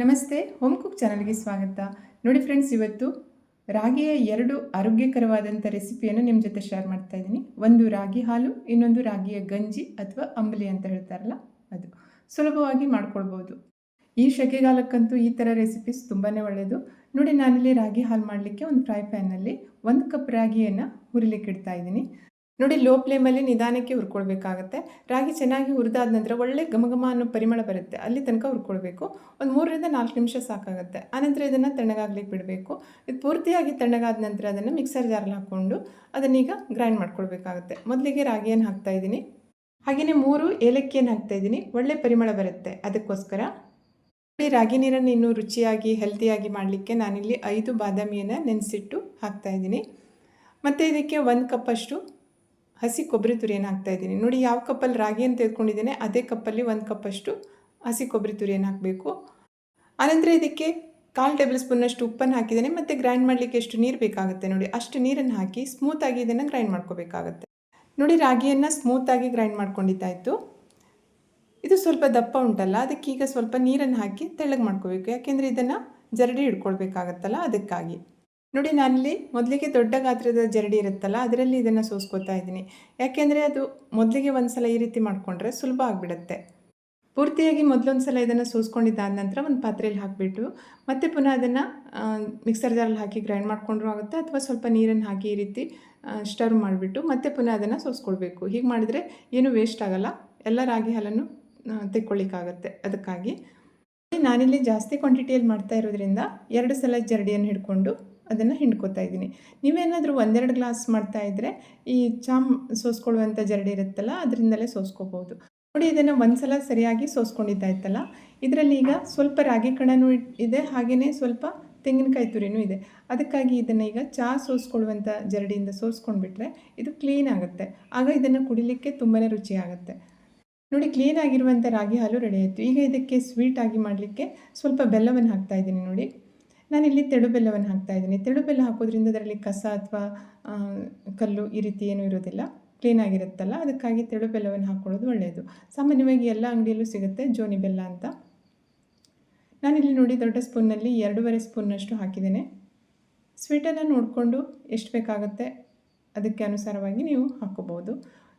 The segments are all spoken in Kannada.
ನಮಸ್ತೆ ಹೋಮ್ ಕುಕ್ ಚಾನಲ್ಗೆ ಸ್ವಾಗತ. ನೋಡಿ ಫ್ರೆಂಡ್ಸ್ ಇವತ್ತು ರಾಗಿಯ ಎರಡು ಆರೋಗ್ಯಕರವಾದಂಥ ರೆಸಿಪಿಯನ್ನು ನಿಮ್ಮ ಜೊತೆ ಶೇರ್ ಮಾಡ್ತಾ ಇದ್ದೀನಿ. ಒಂದು ರಾಗಿ ಹಾಲು, ಇನ್ನೊಂದು ರಾಗಿಯ ಗಂಜಿ ಅಥವಾ ಅಂಬಲಿ ಅಂತ ಹೇಳ್ತಾರಲ್ಲ ಅದು. ಸುಲಭವಾಗಿ ಮಾಡ್ಕೊಳ್ಬೋದು. ಈ ಶೆಕೆಗಾಲಕ್ಕಂತೂ ಈ ಥರ ರೆಸಿಪೀಸ್ ತುಂಬಾ ಒಳ್ಳೆಯದು ನೋಡಿ ನಾನಿಲ್ಲಿ ರಾಗಿ ಹಾಲು ಮಾಡಲಿಕ್ಕೆ ಒಂದು ಫ್ರೈ ಪ್ಯಾನಲ್ಲಿ ಒಂದು ಕಪ್ ರಾಗಿಯನ್ನು ಹುರಿಲಿಕ್ಕೆ ಇಡ್ತಾ ಇದ್ದೀನಿ. ನೋಡಿ ಲೋ ಫ್ಲೇಮಲ್ಲಿ ನಿಧಾನಕ್ಕೆ ಹುರ್ಕೊಳ್ಬೇಕಾಗತ್ತೆ. ರಾಗಿ ಚೆನ್ನಾಗಿ ಹುರಿದಾದ ನಂತರ ಒಳ್ಳೆ ಗಮಗಮ ಅನ್ನೋ ಪರಿಮಳ ಬರುತ್ತೆ. ಅಲ್ಲಿ ತನಕ ಹುರ್ಕೊಳ್ಬೇಕು. ಒಂದು ಮೂರರಿಂದ ನಾಲ್ಕು ನಿಮಿಷ ಸಾಕಾಗುತ್ತೆ. ಆನಂತರ ಇದನ್ನು ತಣ್ಣಗಾಗಲಿಕ್ಕೆ ಬಿಡಬೇಕು. ಇದು ಪೂರ್ತಿಯಾಗಿ ತಣ್ಣಗಾದ ನಂತರ ಅದನ್ನು ಮಿಕ್ಸರ್ ಜಾರಲ್ಲಿ ಹಾಕ್ಕೊಂಡು ಅದನ್ನೀಗ ಗ್ರೈಂಡ್ ಮಾಡ್ಕೊಳ್ಬೇಕಾಗುತ್ತೆ. ಮೊದಲಿಗೆ ರಾಗಿಯನ್ನು ಹಾಕ್ತಾ ಇದ್ದೀನಿ. ಹಾಗೆಯೇ ಮೂರು ಏಲಕ್ಕಿಯನ್ನು ಹಾಕ್ತಾ ಇದ್ದೀನಿ. ಒಳ್ಳೆ ಪರಿಮಳ ಬರುತ್ತೆ. ಅದಕ್ಕೋಸ್ಕರ ರಾಗಿ ನೀರನ್ನು ಇನ್ನೂ ರುಚಿಯಾಗಿ ಹೆಲ್ತಿಯಾಗಿ ಮಾಡಲಿಕ್ಕೆ ನಾನಿಲ್ಲಿ ಐದು ಬಾದಾಮಿಯನ್ನು ನೆನೆಸಿಟ್ಟು ಹಾಕ್ತಾ ಇದ್ದೀನಿ. ಮತ್ತು ಇದಕ್ಕೆ ಒಂದು ಕಪ್ಪಷ್ಟು ಹಸಿ ಕೊಬ್ಬರಿ ತುರಿಯನ್ನು ಹಾಕ್ತಾ ಇದ್ದೀನಿ. ನೋಡಿ, ಯಾವ ಕಪ್ಪಲ್ಲಿ ರಾಗಿಯನ್ನು ತೆಗೆದುಕೊಂಡಿದ್ದೇನೆ ಅದೇ ಕಪ್ಪಲ್ಲಿ ಒಂದು ಕಪ್ಪಷ್ಟು ಹಸಿ ಕೊಬ್ಬರಿ ತುರಿಯನ್ನು ಹಾಕಬೇಕು. ಆನಂತರ ಇದಕ್ಕೆ ಕಾಲು ಟೇಬಲ್ ಸ್ಪೂನಷ್ಟು ಉಪ್ಪನ್ನು ಹಾಕಿದ್ದೇನೆ, ಮತ್ತು ಗ್ರೈಂಡ್ ಮಾಡಲಿಕ್ಕೆ ಎಷ್ಟು ನೀರು ಬೇಕಾಗುತ್ತೆ ನೋಡಿ, ಅಷ್ಟು ನೀರನ್ನು ಹಾಕಿ ಸ್ಮೂತಾಗಿ ಇದನ್ನು ಗ್ರೈಂಡ್ ಮಾಡ್ಕೋಬೇಕಾಗತ್ತೆ. ನೋಡಿ, ರಾಗಿಯನ್ನು ಸ್ಮೂತಾಗಿ ಗ್ರೈಂಡ್ ಮಾಡ್ಕೊಂಡಿದ್ದಾಯಿತು. ಇದು ಸ್ವಲ್ಪ ದಪ್ಪ ಉಂಟಲ್ಲ ಅದಕ್ಕೆ ಈಗ ಸ್ವಲ್ಪ ನೀರನ್ನು ಹಾಕಿ ತೆಳ್ಳಗೆ ಮಾಡ್ಕೋಬೇಕು. ಯಾಕೆಂದರೆ ಇದನ್ನು ಜರಡಿ ಹಿಡ್ಕೊಳ್ಬೇಕಾಗತ್ತಲ್ಲ, ಅದಕ್ಕಾಗಿ. ನೋಡಿ, ನಾನಿಲ್ಲಿ ಮೊದಲಿಗೆ ದೊಡ್ಡ ಗಾತ್ರದ ಜರಡಿ ಇರುತ್ತಲ್ಲ, ಅದರಲ್ಲಿ ಇದನ್ನು ಸೋಸ್ಕೋತಾ ಇದ್ದೀನಿ. ಯಾಕೆಂದರೆ ಅದು ಮೊದಲಿಗೆ ಒಂದು ಸಲ ಈ ರೀತಿ ಮಾಡಿಕೊಂಡ್ರೆ ಸುಲಭ ಆಗಿಬಿಡುತ್ತೆ. ಪೂರ್ತಿಯಾಗಿ ಮೊದಲೊಂದು ಸಲ ಇದನ್ನು ಸೋಸ್ಕೊಂಡಿದ್ದಾದ ನಂತರ ಒಂದು ಪಾತ್ರೆಯಲ್ಲಿ ಹಾಕಿಬಿಟ್ಟು, ಮತ್ತೆ ಪುನಃ ಅದನ್ನು ಮಿಕ್ಸರ್ ಜಾರಲ್ಲಿ ಹಾಕಿ ಗ್ರೈಂಡ್ ಮಾಡಿಕೊಂಡ್ರೂ ಆಗುತ್ತೆ, ಅಥವಾ ಸ್ವಲ್ಪ ನೀರನ್ನು ಹಾಕಿ ಈ ರೀತಿ ಸ್ಟರ್ ಮಾಡಿಬಿಟ್ಟು ಮತ್ತೆ ಪುನಃ ಅದನ್ನು ಸೋಸ್ಕೊಳ್ಬೇಕು. ಹೀಗೆ ಮಾಡಿದರೆ ಏನು ವೇಸ್ಟ್ ಆಗೋಲ್ಲ. ಎಲ್ಲ ರಾಗಿ ಹಾಲನ್ನು ತೆಕ್ಕೊಳ್ಳಿಕ್ಕಾಗತ್ತೆ. ಅದಕ್ಕಾಗಿ. ನಾನಿಲ್ಲಿ ಜಾಸ್ತಿ ಕ್ವಾಂಟಿಟಿಯಲ್ಲಿ ಮಾಡ್ತಾ ಇರೋದ್ರಿಂದ ಎರಡು ಸಲ ಜರಡಿಯನ್ನು ಹಿಡ್ಕೊಂಡು ಅದನ್ನು ಹಿಂಡ್ಕೋತಾ ಇದ್ದೀನಿ. ನೀವೇನಾದರೂ ಒಂದೆರಡು ಗ್ಲಾಸ್ ಮಾಡ್ತಾ ಇದ್ದರೆ ಈ ಚಾಮ್ ಸೋಸ್ಕೊಳ್ಳುವಂಥ ಜರಡಿ ಇರುತ್ತಲ್ಲ, ಅದರಿಂದಲೇ ಸೋಸ್ಕೋಬೋದು ನೋಡಿ, ಇದನ್ನು ಒಂದು ಸಲ ಸರಿಯಾಗಿ ಸೋಸ್ಕೊಂಡಿದ್ದಾಯ್ತಲ್ಲ ಇದರಲ್ಲಿ ಈಗ ಸ್ವಲ್ಪ ರಾಗಿ ಕಣನೂ ಇದೆ ಹಾಗೆಯೇ ಸ್ವಲ್ಪ ತೆಂಗಿನಕಾಯಿ ತುರಿನೂ ಇದೆ. ಅದಕ್ಕಾಗಿ ಇದನ್ನು ಈಗ ಚಹಾ ಸೋಸ್ಕೊಳ್ಳುವಂಥ ಜರಡಿಯಿಂದ ಸೋಸ್ಕೊಂಡ್ಬಿಟ್ರೆ ಇದು ಕ್ಲೀನ್ ಆಗುತ್ತೆ. ಆಗ ಇದನ್ನು ಕುಡಿಲಿಕ್ಕೆ ತುಂಬಾ ರುಚಿಯಾಗುತ್ತೆ ನೋಡಿ, ಕ್ಲೀನ್ ಆಗಿರುವಂಥ ರಾಗಿ ಹಾಲು ರೆಡಿ ಆಯಿತು. ಈಗ ಇದಕ್ಕೆ ಸ್ವೀಟ್ ಆಗಿ ಮಾಡಲಿಕ್ಕೆ ಸ್ವಲ್ಪ ಬೆಲ್ಲವನ್ನು ಹಾಕ್ತಾ ಇದ್ದೀನಿ ನೋಡಿ. ನಾನಿಲ್ಲಿ ತೆಳು ಬೆಲ್ಲವನ್ನು ಹಾಕ್ತಾ ಇದ್ದೀನಿ. ತೆಳು ಬೆಲ್ಲ ಹಾಕೋದ್ರಿಂದ ಅದರಲ್ಲಿ ಕಸ ಅಥವಾ ಕಲ್ಲು ಈ ರೀತಿ ಏನೂ ಇರೋದಿಲ್ಲ. ಕ್ಲೀನಾಗಿರುತ್ತಲ್ಲ ಅದಕ್ಕಾಗಿ ತೆಳು ಬೆಲ್ಲವನ್ನು ಹಾಕ್ಕೊಳ್ಳೋದು ಒಳ್ಳೆಯದು. ಸಾಮಾನ್ಯವಾಗಿ ಎಲ್ಲ ಅಂಗಡಿಯಲ್ಲೂ ಸಿಗುತ್ತೆ ಜೋನಿ ಬೆಲ್ಲ ಅಂತ. ನಾನಿಲ್ಲಿ ನೋಡಿ ದೊಡ್ಡ ಸ್ಪೂನ್ನಲ್ಲಿ ಎರಡೂವರೆ ಸ್ಪೂನ್ನಷ್ಟು ಹಾಕಿದ್ದೇನೆ. ಸ್ವೀಟನ್ನು ನೋಡಿಕೊಂಡು ಎಷ್ಟು ಬೇಕಾಗುತ್ತೆ ಅದಕ್ಕೆ ಅನುಸಾರವಾಗಿ ನೀವು ಹಾಕೋಬೋದು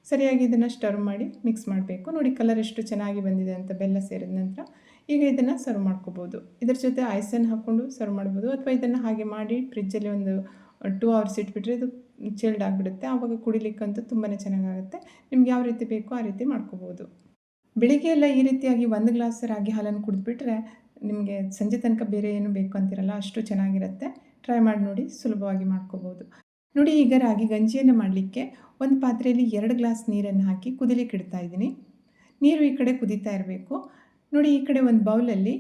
ಸರಿಯಾಗಿ ಇದನ್ನು ಸ್ಟರ್ವ್ ಮಾಡಿ ಮಿಕ್ಸ್ ಮಾಡಬೇಕು. ನೋಡಿ ಕಲರ್ ಎಷ್ಟು ಚೆನ್ನಾಗಿ ಬಂದಿದೆ ಅಂತ ಬೆಲ್ಲ ಸೇರಿದ ನಂತರ ಈಗ ಇದನ್ನು ಸರ್ವ್ ಮಾಡ್ಕೋಬೋದು. ಇದರ ಜೊತೆ ಐಸನ್ನು ಹಾಕ್ಕೊಂಡು ಸರ್ವ್ ಮಾಡ್ಬೋದು. ಅಥವಾ ಇದನ್ನು ಹಾಗೆ ಮಾಡಿ ಫ್ರಿಜ್ಜಲ್ಲಿ ಒಂದು ಟೂ ಅವರ್ಸ್ ಇಟ್ಬಿಟ್ರೆ ಇದು ಚಿಲ್ಡ್ ಆಗಿಬಿಡುತ್ತೆ. ಆವಾಗ ಕುಡಿಲಿಕ್ಕಂತೂ ತುಂಬಾ ಚೆನ್ನಾಗಾಗುತ್ತೆ. ನಿಮ್ಗೆ ಯಾವ ರೀತಿ ಬೇಕೋ ಆ ರೀತಿ ಮಾಡ್ಕೋಬೋದು. ಬೆಳಿಗ್ಗೆ ಎಲ್ಲ ಈ ರೀತಿಯಾಗಿ ಒಂದು ಗ್ಲಾಸ್ ರಾಗಿ ಹಾಲನ್ನು ಕುಡಿದ್ಬಿಟ್ರೆ ನಿಮಗೆ ಸಂಜೆ ತನಕ ಬೇರೆ ಏನು ಬೇಕು ಅಂತಿರಲ್ಲ, ಅಷ್ಟು ಚೆನ್ನಾಗಿರುತ್ತೆ. ಟ್ರೈ ಮಾಡಿ ನೋಡಿ ಸುಲಭವಾಗಿ ಮಾಡ್ಕೋಬೋದು. ನೋಡಿ ಈಗ ರಾಗಿ ಗಂಜಿಯನ್ನು ಮಾಡಲಿಕ್ಕೆ ಒಂದು ಪಾತ್ರೆಯಲ್ಲಿ ಎರಡು ಗ್ಲಾಸ್ ನೀರನ್ನು ಹಾಕಿ ಕುದಿಲಿಕ್ಕೆ ಇಡ್ತಾ ಇದ್ದೀನಿ. ನೀರು ಈ ಕಡೆ ಕುದೀತಾ ಇರಬೇಕು. ನೋಡಿ, ಈ ಕಡೆ ಒಂದು ಬೌಲಲ್ಲಿ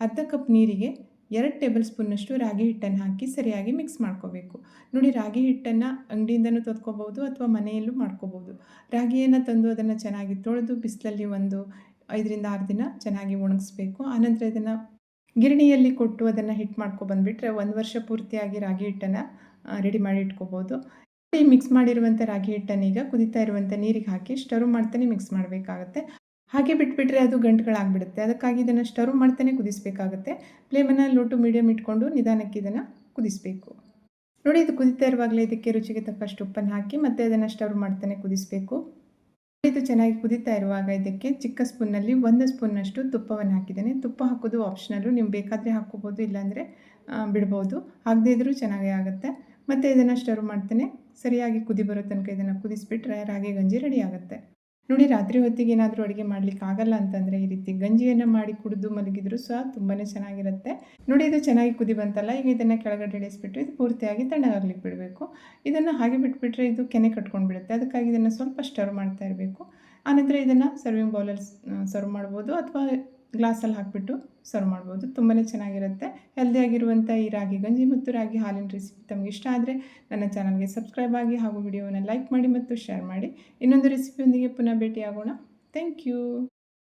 ಅರ್ಧ ಕಪ್ ನೀರಿಗೆ ಎರಡು ಟೇಬಲ್ ಸ್ಪೂನ್ನಷ್ಟು ರಾಗಿ ಹಿಟ್ಟನ್ನು ಹಾಕಿ ಸರಿಯಾಗಿ ಮಿಕ್ಸ್ ಮಾಡ್ಕೋಬೇಕು. ನೋಡಿ, ರಾಗಿ ಹಿಟ್ಟನ್ನು ಅಂಗಡಿಯಿಂದನೂ ತೊತ್ಕೋಬೋದು ಅಥವಾ ಮನೆಯಲ್ಲೂ ಮಾಡ್ಕೋಬೋದು. ರಾಗಿಯನ್ನು ತಂದು ಅದನ್ನು ಚೆನ್ನಾಗಿ ತೊಳೆದು ಬಿಸಿಲಲ್ಲಿ ಒಂದು ಐದರಿಂದ ಆರು ದಿನ ಚೆನ್ನಾಗಿ ಒಣಗಿಸ್ಬೇಕು. ಆನಂತರ ಇದನ್ನು ಗಿರಣಿಯಲ್ಲಿ ಕೊಟ್ಟು ಅದನ್ನು ಹಿಟ್ಟು ಮಾಡ್ಕೊಬಂದುಬಿಟ್ರೆ ಒಂದು ವರ್ಷ ಪೂರ್ತಿಯಾಗಿ ರಾಗಿ ಹಿಟ್ಟನ್ನು ರೆಡಿ ಮಾಡಿ ಇಟ್ಕೋಬೋದು. ಈ ಮಿಕ್ಸ್ ಮಾಡಿರುವಂಥ ರಾಗಿ ಹಿಟ್ಟನ್ನು ಈಗ ಕುದೀತಾ ಇರುವಂಥ ನೀರಿಗೆ ಹಾಕಿ ಸ್ಟವ್ ಮಾಡ್ತಾನೆ ಮಿಕ್ಸ್ ಮಾಡಬೇಕಾಗತ್ತೆ. ಹಾಗೆ ಬಿಟ್ಬಿಟ್ರೆ ಅದು ಗಂಟುಗಳಾಗ್ಬಿಡುತ್ತೆ. ಅದಕ್ಕಾಗಿ ಇದನ್ನು ಸ್ಟವ್ ಮಾಡ್ತಾನೆ ಕುದಿಸಬೇಕಾಗುತ್ತೆ. ಫ್ಲೇಮನ್ನು ಲೋ ಟು ಮೀಡಿಯಮ್ ಇಟ್ಕೊಂಡು ನಿಧಾನಕ್ಕೆ ಇದನ್ನು ಕುದಿಸಬೇಕು. ನೋಡಿ ಇದು ಕುದಿತಾ ಇರುವಾಗಲೇ ಇದಕ್ಕೆ ರುಚಿಗೆ ತಕ್ಕಷ್ಟು ಉಪ್ಪನ್ನು ಹಾಕಿ ಮತ್ತೆ ಅದನ್ನು ಸ್ಟವ್ ಮಾಡ್ತಾನೆ ಕುದಿಸಬೇಕು. ಇದು ಚೆನ್ನಾಗಿ ಕುದಿತಾ ಇರುವಾಗ ಇದಕ್ಕೆ ಚಿಕ್ಕ ಸ್ಪೂನ್ನಲ್ಲಿ ಒಂದು ಸ್ಪೂನ್ನಷ್ಟು ತುಪ್ಪವನ್ನು ಹಾಕಿದ್ದೇನೆ. ತುಪ್ಪ ಹಾಕೋದು ಆಪ್ಷನಲ್ಲು ನೀವು ಬೇಕಾದರೆ ಹಾಕ್ಕೋಬೋದು, ಇಲ್ಲಾಂದರೆ ಬಿಡ್ಬೋದು. ಆಗದೇ ಇದ್ದರೂ ಚೆನ್ನಾಗೇ ಆಗುತ್ತೆ. ಮತ್ತು ಇದನ್ನು ಸ್ಟವ್ ಮಾಡ್ತೇನೆ ಸರಿಯಾಗಿ ಕುದಿ ಬರೋ ತನಕ ಇದನ್ನು ಕುದಿಸ್ಬಿಟ್ರೆ ರಾಗಿ ಗಂಜಿ ರೆಡಿ ಆಗುತ್ತೆ. ನೋಡಿ, ರಾತ್ರಿ ಹೊತ್ತಿಗೆ ಏನಾದರೂ ಅಡುಗೆ ಮಾಡ್ಲಿಕ್ಕೆ ಆಗಲ್ಲ ಅಂತಂದರೆ ಈ ರೀತಿ ಗಂಜಿಯನ್ನು ಮಾಡಿ ಕುಡಿದು ಮಲಗಿದ್ರು ಸಹ ತುಂಬಾ ಚೆನ್ನಾಗಿರುತ್ತೆ. ನೋಡಿ, ಇದು ಚೆನ್ನಾಗಿ ಕುದಿ ಬಂತಲ್ಲ, ಈಗ ಇದನ್ನು ಕೆಳಗಡೆ ಇಳಿಸ್ಬಿಟ್ಟು ಇದು ಪೂರ್ತಿಯಾಗಿ ತಣ್ಣಗಾಗ್ಲಿಕ್ಕೆ ಬಿಡಬೇಕು. ಇದನ್ನು ಹಾಗೆ ಬಿಟ್ಬಿಟ್ರೆ ಇದು ಕೆನೆ ಕಟ್ಕೊಂಡು ಬಿಡುತ್ತೆ ಅದಕ್ಕಾಗಿ ಇದನ್ನು ಸ್ವಲ್ಪ ಸ್ಟರ್ ಮಾಡ್ತಾ ಇರಬೇಕು. ಆನಂತರ ಇದನ್ನು ಸರ್ವಿಂಗ್ ಬೌಲಲ್ಲಿ ಸರ್ವ್ ಮಾಡ್ಬೋದು. ಅಥವಾ ಗ್ಲಾಸಲ್ಲಿ ಹಾಕಿಬಿಟ್ಟು ಸರ್ವ್ ಮಾಡ್ಬೋದು. ತುಂಬಾ ಚೆನ್ನಾಗಿರುತ್ತೆ. ಹೆಲ್ದಿಯಾಗಿರುವಂಥ ಈ ರಾಗಿ ಗಂಜಿ ಮತ್ತು ರಾಗಿ ಹಾಲಿನ ರೆಸಿಪಿ ತಮಗೆ ಇಷ್ಟ ಆದರೆ ನನ್ನ ಚಾನಲ್ಗೆ ಸಬ್ಸ್ಕ್ರೈಬ್ ಆಗಿ ಹಾಗೂ ವಿಡಿಯೋವನ್ನು ಲೈಕ್ ಮಾಡಿ ಮತ್ತು ಶೇರ್ ಮಾಡಿ. ಇನ್ನೊಂದು ರೆಸಿಪಿಯೊಂದಿಗೆ ಪುನಃ ಭೇಟಿಯಾಗೋಣ. Thank you